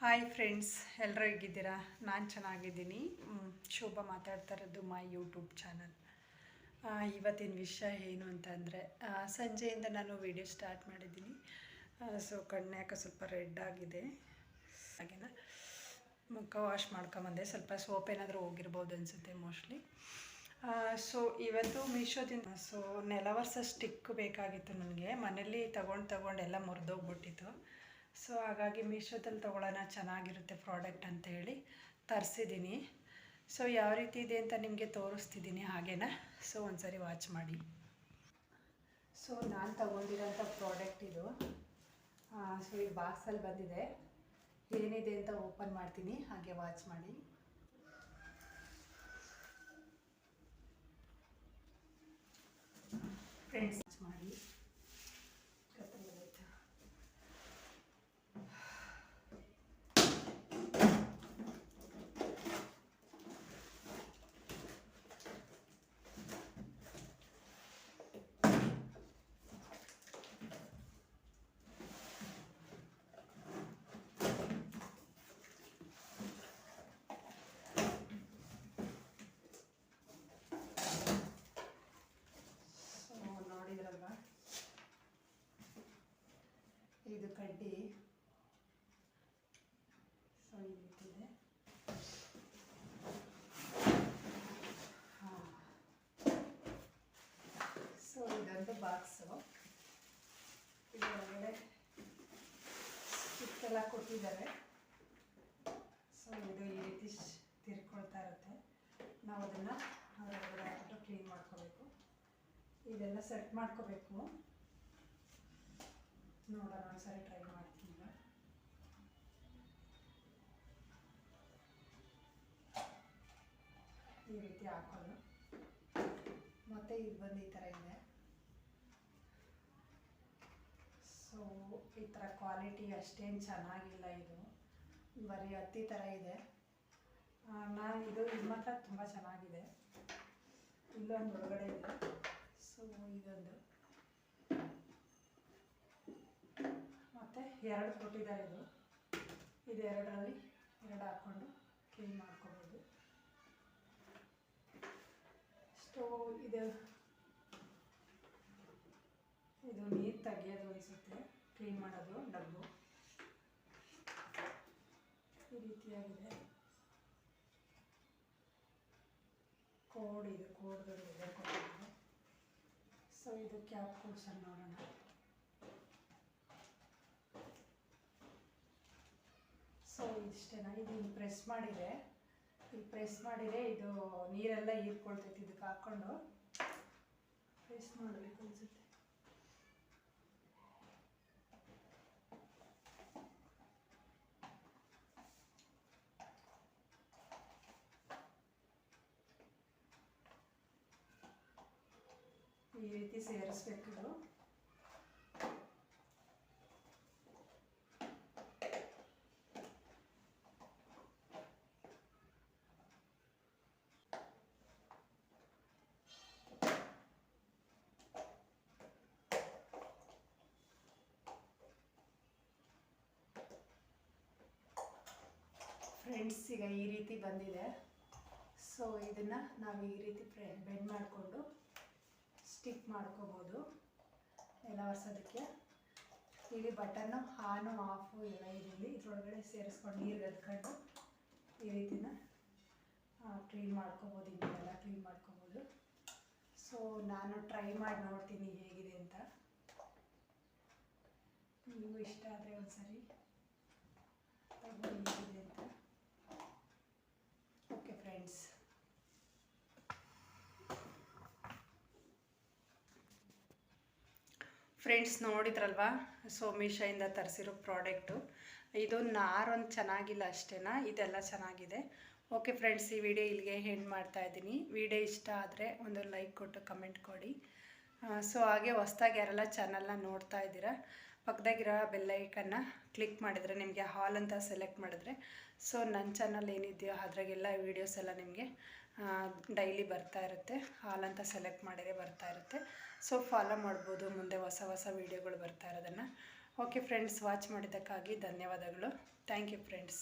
Hi friends ಎಲ್ಲರೂ ಹೇಗಿದ್ದೀರಾ? ನಾನು ಚೆನ್ನಾಗಿದ್ದೀನಿ. ಶೋಭಾ ಮಾತಾಡ್ತಾ ಇರೋದು ಮೈ ಯೂಟ್ಯೂಬ್ ಚಾನಲ್ ಇವತ್ತಿನ ವಿಷಯ ಏನು ಅಂತಂದರೆ ಸಂಜೆಯಿಂದ ನಾನು ವಿಡಿಯೋ ಸ್ಟಾರ್ಟ್ ಮಾಡಿದ್ದೀನಿ. ಸೊ ಕಣ್ಣಾಕ ಸ್ವಲ್ಪ ರೆಡ್ ಆಗಿದೆ. ಹಾಗೇನ? ಮುಖ ವಾಶ್ ಮಾಡ್ಕೊಂಬಂದೆ. ಸ್ವಲ್ಪ ಸೋಪ್ ಏನಾದರೂ ಹೋಗಿರ್ಬೋದು ಅನಿಸುತ್ತೆ ಮೋಸ್ಟ್ಲಿ ಸೊ ಇವತ್ತು ಮೀಶೋದಿಂದ ಸೊ ನೆಲವರ್ಸ ಸ್ಟಿಕ್ ಬೇಕಾಗಿತ್ತು ನನಗೆ. ಮನೇಲಿ ತಗೊಂಡು ತಗೊಂಡು ಎಲ್ಲ ಮುರಿದೋಗ್ಬಿಟ್ಟಿತ್ತು. ಸೊ ಹಾಗಾಗಿ ಮೀಶೋದಲ್ಲಿ ತೊಗೊಳ್ಳೋಣ, ಚೆನ್ನಾಗಿರುತ್ತೆ ಪ್ರಾಡಕ್ಟ್ ಅಂತ ಹೇಳಿ ತರಿಸಿದ್ದೀನಿ. ಸೊ ಯಾವ ರೀತಿ ಇದೆ ಅಂತ ನಿಮಗೆ ತೋರಿಸ್ತಿದ್ದೀನಿ ಹಾಗೇನಾ? ಸೊ ಒಂದ್ಸರಿ ವಾಚ್ ಮಾಡಿ. ಸೊ ನಾನು ತಗೊಂಡಿರೋಂಥ ಪ್ರಾಡಕ್ಟ್ ಇದು. ಸೊ ಈ ಬಾಕ್ಸಲ್ಲಿ ಬಂದಿದೆ. ಏನಿದೆ ಅಂತ ಓಪನ್ ಮಾಡ್ತೀನಿ, ಹಾಗೆ ವಾಚ್ ಮಾಡಿ. ಫ್ರೆಂಡ್ಸ್, ವಾಚ್ ಮಾಡಿ ಕತ್ತಲೆ ಆಯ್ತಾ ಸೊ ನೋಡಿದ್ರಲ್ವಾ ಇದು ಕಡ್ಡಿ. ಸೊ ಇದೆ ಹಾಂ. ಸೊ ಇದೊಂದು ಬಾಕ್ಸು ಇದರೊಳಗಡೆ ಸ್ಟಿಕ್ಕೆಲ್ಲ ಕೊಟ್ಟಿದ್ದಾರೆ. ಸೊ ಇದು ಈ ರೀತಿ ತಿರ್ಕೊಳ್ತಾ ಇರುತ್ತೆ. ನಾವು ಅದನ್ನು ಹೊರಗಡೆ ಹಾಕ್ಬಿಟ್ಟು ಕ್ಲೀನ್ ಮಾಡ್ಕೋಬೇಕು. ಇದೆಲ್ಲ ಸೆಟ್ ಮಾಡ್ಕೋಬೇಕು. ನೋಡೋಣ, ಒಂದ್ಸರಿ ಟ್ರೈ ಮಾಡ್ತೀನಿ. ಈ ರೀತಿ ಹಾಕೋದು ಮತ್ತೆ ಇದು ಬಂದು ಈ ಥರ ಇದೆ. ಸೊ ಈ ಥರ ಕ್ವಾಲಿಟಿ ಅಷ್ಟೇನು ಚೆನ್ನಾಗಿಲ್ಲ ಇದು. ಬರೀ ಹತ್ತಿ ಥರ ಇದೆ. ನಾನು ಇದು ಇದು ಮಾತ್ರ ತುಂಬ ಚೆನ್ನಾಗಿದೆ. ಇಲ್ಲೊಂದು ಒಳಗಡೆ ಇದೆ. ಸೊ ಇದೊಂದು ಮತ್ತು ಎರಡು ಕೊಟ್ಟಿದ್ದಾರೆ ಇದು. ಇದು ಎರಡರಲ್ಲಿ ಎರಡು ಹಾಕ್ಕೊಂಡು ಕ್ಲೀನ್ ಮಾಡ್ಕೋಬೋದು. ಸ್ಟೋವ್ ಇದು ಇದು ನೀರು ತೆಗಿಯೋದು ಅನಿಸುತ್ತೆ. ಕ್ಲೀನ್ ಮಾಡೋದು ಡಬ್ಬು. ಈ ರೀತಿಯಾಗಿದೆ. ಕೋಡ್ ಇದು ಕೋಡ್ಗಳು ಇದೆ ಕೊಟ್ಟಿದ್ದಾರೆ. ಸೊ ಇದು ಕ್ಯಾಪ್ ಕೂಡ್ಸಲ್ಲಿ ನೋಡೋಣ ಸೊ ಇಷ್ಟೇನಾ ಇದು ಹಿಂಗೆ ಪ್ರೆಸ್ ಮಾಡಿದೆ. ಈಗ ಪ್ರೆಸ್ ಮಾಡಿದರೆ ಇದು ನೀರೆಲ್ಲ ಹೀರ್ಕೊಳ್ತೈತಿ, ಇದಕ್ಕೆ ಹಾಕ್ಕೊಂಡು. ಪ್ರೆಸ್ ಮಾಡಬೇಕು ಅನ್ಸುತ್ತೆ. ಈ ರೀತಿ ಸೇರಿಸ್ಬೇಕು ಇದು ಫ್ರೆಂಡ್ಸ್ ಈಗ ಈ ರೀತಿ ಬಂದಿದೆ. ಸೊ ಇದನ್ನು ನಾವು ಈ ರೀತಿ ಬೆಂಡ್ ಮಾಡಿಕೊಂಡು ಸ್ಟಿಕ್ ಮಾಡ್ಕೋಬೋದು. ಎಲ್ಲ ಒರೆಸೋದಕ್ಕೆ. ಇಲ್ಲಿ ಬಟನ್ನು ಆನು ಆಫು ಎಲ್ಲ ಇದರಲ್ಲಿ ಇದ್ರೊಳಗಡೆ ಸೇರಿಸ್ಕೊಂಡು ನೀರು ಗದ್ಕೊಂಡು ಈ ರೀತಿನ ಕ್ಲೀನ್ ಮಾಡ್ಕೋಬೋದು. ಇನ್ನೆಲ್ಲ ಕ್ಲೀನ್ ಮಾಡ್ಕೋಬೋದು. ಸೊ ನಾನು ಟ್ರೈ ಮಾಡಿ ನೋಡ್ತೀನಿ ಹೇಗಿದೆ ಅಂತ. ನೀವು ಇಷ್ಟ ಆದರೆ ಒಂದ್ಸರಿ ತಗೊಳ್ಳಿ ಹೇಗಿದೆ ಅಂತ ಓಕೆ ಫ್ರೆಂಡ್ಸ್ ಫ್ರೆಂಡ್ಸ್ ನೋಡಿದ್ರಲ್ವಾ? ಸೊ ಮೀಶೋಯಿಂದ ತರಿಸಿರೋ ಪ್ರಾಡಕ್ಟು ಇದು ನಾರೊಂದು ಚೆನ್ನಾಗಿಲ್ಲ ಅಷ್ಟೇನಾ? ಇದೆಲ್ಲ ಚೆನ್ನಾಗಿದೆ. ಓಕೆ ಫ್ರೆಂಡ್ಸ್ ಈ ವಿಡಿಯೋ ಇಲ್ಲಿಗೆ ಹೆಂಡ್ ಮಾಡ್ತಾ ಇದ್ದೀನಿ. ವಿಡಿಯೋ ಇಷ್ಟ ಆದರೆ ಒಂದು ಲೈಕ್ ಕೊಟ್ಟು ಕಮೆಂಟ್ ಕೊಡಿ. ಸೊ ಹಾಗೆ ಹೊಸ್ದಾಗಿ ಯಾರೆಲ್ಲ ಚಾನಲ್ನ ನೋಡ್ತಾ ಇದ್ದೀರಾ ಪಕ್ಕದಾಗಿರೋ ಬೆಲ್ಲೈಕನ್ನ ಕ್ಲಿಕ್ ಮಾಡಿದರೆ ನಿಮಗೆ ಹಾಲ್ ಅಂತ ಸೆಲೆಕ್ಟ್ ಮಾಡಿದ್ರೆ ಸೊ ನನ್ನ ಚಾನಲ್ ಏನಿದೆಯೋ ಅದ್ರಾಗೆಲ್ಲ ವೀಡಿಯೋಸ್ ಎಲ್ಲ ನಿಮಗೆ ಡೈಲಿ ಬರ್ತಾ ಇರುತ್ತೆ. ಹಾಲ್ ಅಂತ ಸೆಲೆಕ್ಟ್ ಮಾಡಿದರೆ ಬರ್ತಾ ಇರುತ್ತೆ. ಸೊ ಫಾಲೋ ಮಾಡ್ಬೋದು. ಮುಂದೆ ಹೊಸ ಹೊಸ ವೀಡಿಯೋಗಳು ಬರ್ತಾ ಇರೋದನ್ನು. ಓಕೆ ಫ್ರೆಂಡ್ಸ್ ವಾಚ್ ಮಾಡಿದ್ದಕ್ಕಾಗಿ ಧನ್ಯವಾದಗಳು. Thank you friends